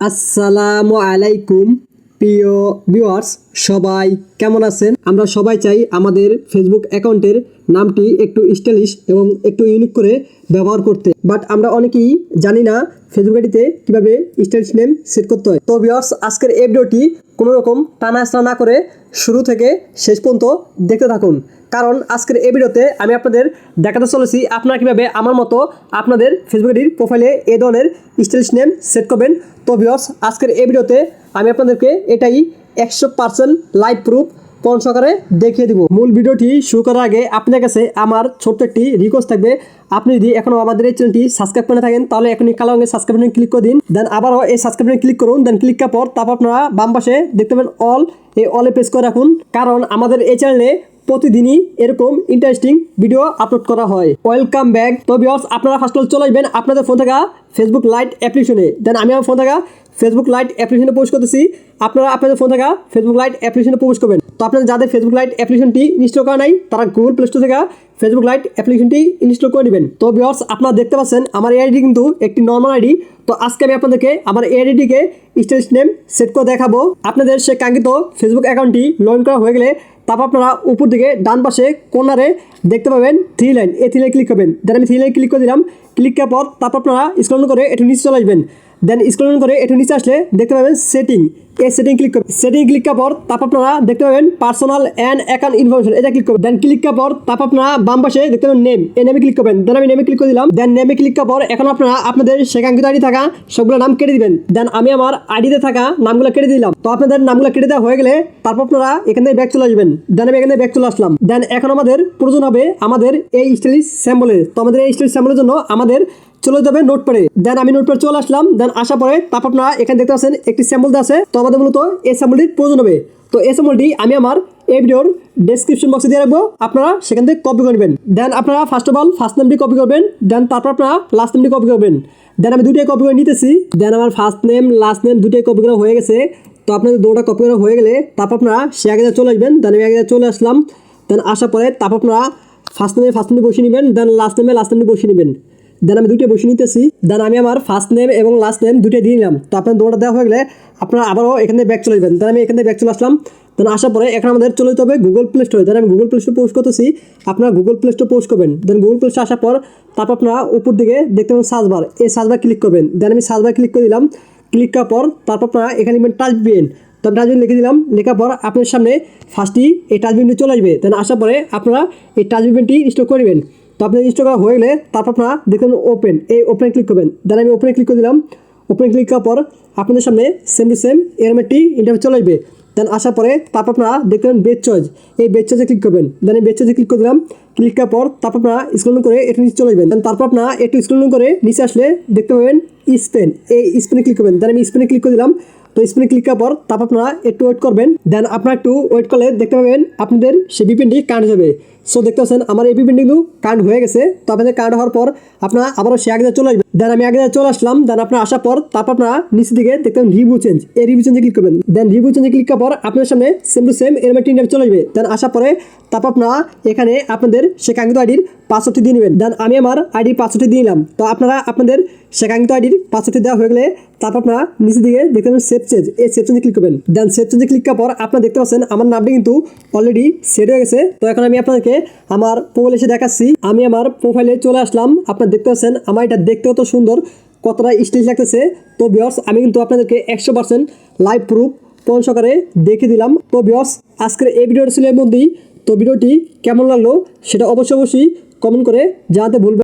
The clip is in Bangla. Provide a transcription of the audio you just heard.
আসসালামু আলাইকুম প্রিয় ভিউয়ার্স, সবাই কেমন আছেন? আমরা সবাই চাই আমাদের ফেসবুক অ্যাকাউন্টের নামটি একটু স্টাইলিশ এবং একটু ইউনিক করে ব্যবহার করতে। বাট আমরা অনেকেই জানি না ফেসবুক আইডিতে কীভাবে স্টাইলিশ নেম সেট করতে হয়। তো ভিউয়ার্স, আজকের এই ভিডিওটি কোনো রকম টানা না করে শুরু থেকে শেষ পর্যন্ত দেখতে থাকুন। কারণ আজকের এই ভিডিওতে আমি আপনাদের দেখাতে চলেছি আপনারা কীভাবে আমার মতো আপনাদের ফেসবুক আইডির প্রোফাইলে এ ধরনের স্টাইলিশ নেম সেট করবেন। তো ভিউয়ার্স, আজকের এই ভিডিওতে আমি আপনাদেরকে এটাই একশো পার্সেন্ট লাইভ প্রুফ কোন সহকারে দেখিয়ে দিব। মূল ভিডিওটি শুরু করার আগে আপনার কাছে আমার ছোট্ট একটি রিকোয়েস্ট থাকবে। আপনি যদি এখনও আমাদের এই চ্যানেলটি সাবস্ক্রাইব করে থাকেন, তাহলে এখনই কালো রঙের সাবস্ক্রাইব ক্লিক করে দিন। দেন আবারও এই সাবস্ক্রাইব ক্লিক করুন দেন ক্লিক করার পর তারপর আপনারা বাম পাশে দেখতে পাবেন অল এই অলে প্রেস করে রাখুন। কারণ আমাদের এই চ্যানেলে প্রতিদিনই এরকম ইন্টারেস্টিং ভিডিও আপলোড করা হয়। ওয়েলকাম ব্যাক তো আপনারা ফার্স্ট অল চলে আসবেন আপনাদের ফোন থাকা ফেসবুক লাইট অ্যাপ্লিকেশনে দেন আমি আমার ফোন থাকা ফেসবুক লাইট অ্যাপ্লিকেশনে পোস্ট করতেছি। আপনারা আপনাদের ফোন থাকা ফেসবুক লাইট অ্যাপ্লিকেশনে পোস্ট করবেন। তো আপনাদের যাদের ফেসবুক লাইট অ্যাপ্লিকেশনটি ইনস্টল করা নাই, তারা গুগল প্লে স্টোর থেকে ফেসবুক লাইট অ্যাপ্লিকেশনটি ইনস্টল করে নেবেন। তো ভিউয়ার্স আপনারা দেখতে পাচ্ছেন, আমার এই আইডি কিন্তু একটি নর্মাল আইডি তো আজকে আমি আপনাদেরকে আমার এই আইডিটিকে স্টাইলিশ নেম সেট করে দেখাবো। আপনাদের সে কাঙ্ক্ষিত ফেসবুক অ্যাকাউন্টটি লগইন করা হয়ে গেলে তারপর আপনারা উপর দিকে ডান পাশে কর্নারে দেখতে পাবেন থ্রি লাইন এই থ্রি লাইন ক্লিক করবেন। দেন আমি থ্রি লাইন ক্লিক করে দিলাম। ক্লিক করার পর তারপর আপনারা স্ক্রল করে একটু নিচে চলে আসবেন। দেন স্ক্রল করে একটু নিচে আসলে দেখতে পাবেন সেটিং এই সেটিং ক্লিক করবেন। সেটিং ক্লিক করার পর তারপর আপনারা দেখতে পাবেন পার্সোনাল অ্যান্ড অ্যাকাউন্ট ইনফরমেশন এটা ক্লিক করবেন। দেন ক্লিক করার পর তারপর আপনারা বাম পাশে দেখতে পাবেন নেম এই নেমে ক্লিক করবেন। দেন আমি নেমে ক্লিক করে দিলাম। দেন নেমে ক্লিক করার পর এখন আপনারা আপনাদের সেকাঙ্কিত আইডি থাকা সবগুলো নাম কেটে দিবেন। দেন আমি আমার আইডিতে থাকা নামগুলো কেটে দিলাম। তো আপনাদের নামগুলো কেটে দেওয়া হয়ে গেলে তারপর আপনারা এখান থেকে ব্যাক চলে আসবেন। দেন আমি এখান থেকে ব্যাক চলে আসলাম। দেন এখন আমাদের প্রয়োজন হবে আমাদের এই স্টাইলিশ স্যাম্বলের তো আমাদের এই স্টাইলিশ স্যাম্বলের জন্য আমাদের চলে যাবে নোট পরে দেন আমি নোট পরে চলে আসলাম। দেন আসার পরে তারপর আপনারা এখানে দেখতে পাচ্ছেন একটি স্যাম্বল আছে। তো আমাদের মূলত এই স্যাম্বলটির প্রয়োজন হবে। তো এই স্যাম্বলটি আমি আমার এই ভিডিওর ডেসক্রিপশন বক্সে দিয়ে রাখব। আপনারা সেখান থেকে কপি করবেন দেন আপনারা ফার্স্ট অফ অল ফার্স্ট নেমটি কপি করবেন। দেন তারপর আপনারা লাস্ট নেমটি কপি করবেন। দেন আমি দুটোই কপি করে নিতেছি। দেন আমার ফার্স্ট নেম লাস্ট নেম দুটোই কপি করা হয়ে গেছে। তো আপনাদের দুটো কপি করা হয়ে গেলে তারপর আপনারা সে আগে চলে আসবেন। দেন আমি আগে চলে আসলাম। দেন আসার পরে তারপর আপনারা ফার্স্ট নেমে ফার্স্ট নেমে বসিয়ে নেবেন। দেন লাস্ট নেমে লাস্ট নেমে বসিয়ে নেবেন। দেন আমি দুটো বসে নিতেছি। দেন আমি আমার ফার্স্ট নেম এবং লাস্ট নেম দুটো দিয়ে নিলাম। তো আপনার দৌড়টা দেওয়া হয়ে গেলে আপনারা আবারও এখান থেকে ব্যাক চলে যাবেন। দেন আমি এখান থেকে ব্যাক চলে আসলাম। দেন আসার পরে এখন আমাদের চলে যেতে হবে গুগল প্লে স্টোরে দেন আমি গুগল প্লে স্টোর পোস্ট করতেছি। আপনারা গুগল প্লে স্টোর পোস্ট করবেন। দেন গুগল প্লে স্টোর আসার পর তারপর আপনারা উপর দিকে দেখতে পাবেন সার্চ বার এই সার্চ বার ক্লিক করবেন। দেন আমি সার্চ বার ক্লিক করে দিলাম। ক্লিক করার পর তারপর আপনারা এখানে টাচ পেন তো আমি টাচবিন লিখে দিলাম। লেখার পর আপনার সামনে ফার্স্টই এই টাচবিনটি চলে আসবে। দেন আসার পরে আপনারা এই টাচবিনটি ইনস্টল করবেন তো আপনার ইনস্টল করা হয়ে গেলে তারপর আপনারা দেখবেন ওপেন এই ওপেনে ক্লিক করবেন। দেন আমি ওপেনে ক্লিক করে দিলাম। ওপেনে ক্লিক করার পর আপনাদের সামনে সেম টু সেম এরম একটি ইন্টারভিউ চলে আসবে। দেন আসার পরে তারপর আপনারা দেখবেন বেড চয়েস এই বেড চয়েসে ক্লিক করবেন। দেন এই বেড চয়েসে ক্লিক করে দিলাম। ক্লিক করার পর তারপর আপনারা স্ক্রলিং করে একটু নিচে চলে যাবেন দেন তারপর আপনারা একটু স্ক্রলিং করে নিচে আসলে দেখতে পাবেন স্পেন এই স্পেনে ক্লিক করবেন। দেন আমি স্পেনে ক্লিক করে দিলাম। তো স্পেনে ক্লিক করার পর তারপর আপনারা একটু ওয়েট করবেন। দেন আপনারা একটু ওয়েট করলে দেখতে পাবেন আপনাদের সেই বিপিনটি কারেন্ট যাবে। সো দেখতে পাচ্ছেন, আমার এই বিপিনটি কিন্তু কারেন্ট হয়ে গেছে। তো আপনাদের কারেন্ট হওয়ার পর আপনারা আবারও সে আগে চলে আসবেন। দেন আমি আগে চলে আসলাম। দেন আপনার আসার পর তারপর আপনারা নিচে দিকে দেখতে রিভিউ চেঞ্জ এই রিভিউ চেঞ্জে ক্লিক করবেন। দেন রিভিউ চেঞ্জে ক্লিক করার পর আপনার সামনে সেম টু সেম এরম একটি চলে আসবে। দেন আসার পরে তারপর আপনারা এখানে আপনাদের সে কাঙ্ক্ষিত আইডির পাসওয়ার্ডটি দিয়ে নেবেন। দেন আমি আমার আইডির পাসওয়ার্ডটি দিয়ে নিলাম। তো আপনারা আপনাদের সে কাঙ্ক্ষিত আইডির পাসওয়ার্ডটি দেওয়া হয়ে গেলে তারপর আপনারা নিচে দিকে দেখতে পাবেন সেভ চেঞ্জ এই সেভ চেঞ্জে ক্লিক করবেন। দেন সেভ চেঞ্জে ক্লিক করার পর আপনারা দেখতে পাচ্ছেন, আমার নামটি কিন্তু অলরেডি সেট হয়ে গেছে। তো এখন আমি আপনাদেরকে আমার প্রোফাইল এসে দেখাচ্ছি। আমি আমার প্রোফাইলে চলে আসলাম। আপনারা দেখতে পাচ্ছেন, আমার এটা দেখতে অত সুন্দর, কতটা স্টেজ লাগতেছে। তো বিয়র্স আমি কিন্তু আপনাদেরকে একশো পার্সেন্ট লাইভ প্রুফ পণ সকারে দেখে দিলাম। তো বিয়র্স আজকের এই ভিডিওটা ছিল এর মধ্যেই। তো ভিডিওটি কেমন লাগল, সেটা অবশ্যই অবশ্যই কমেন্ট করে জানাতে ভুলবেন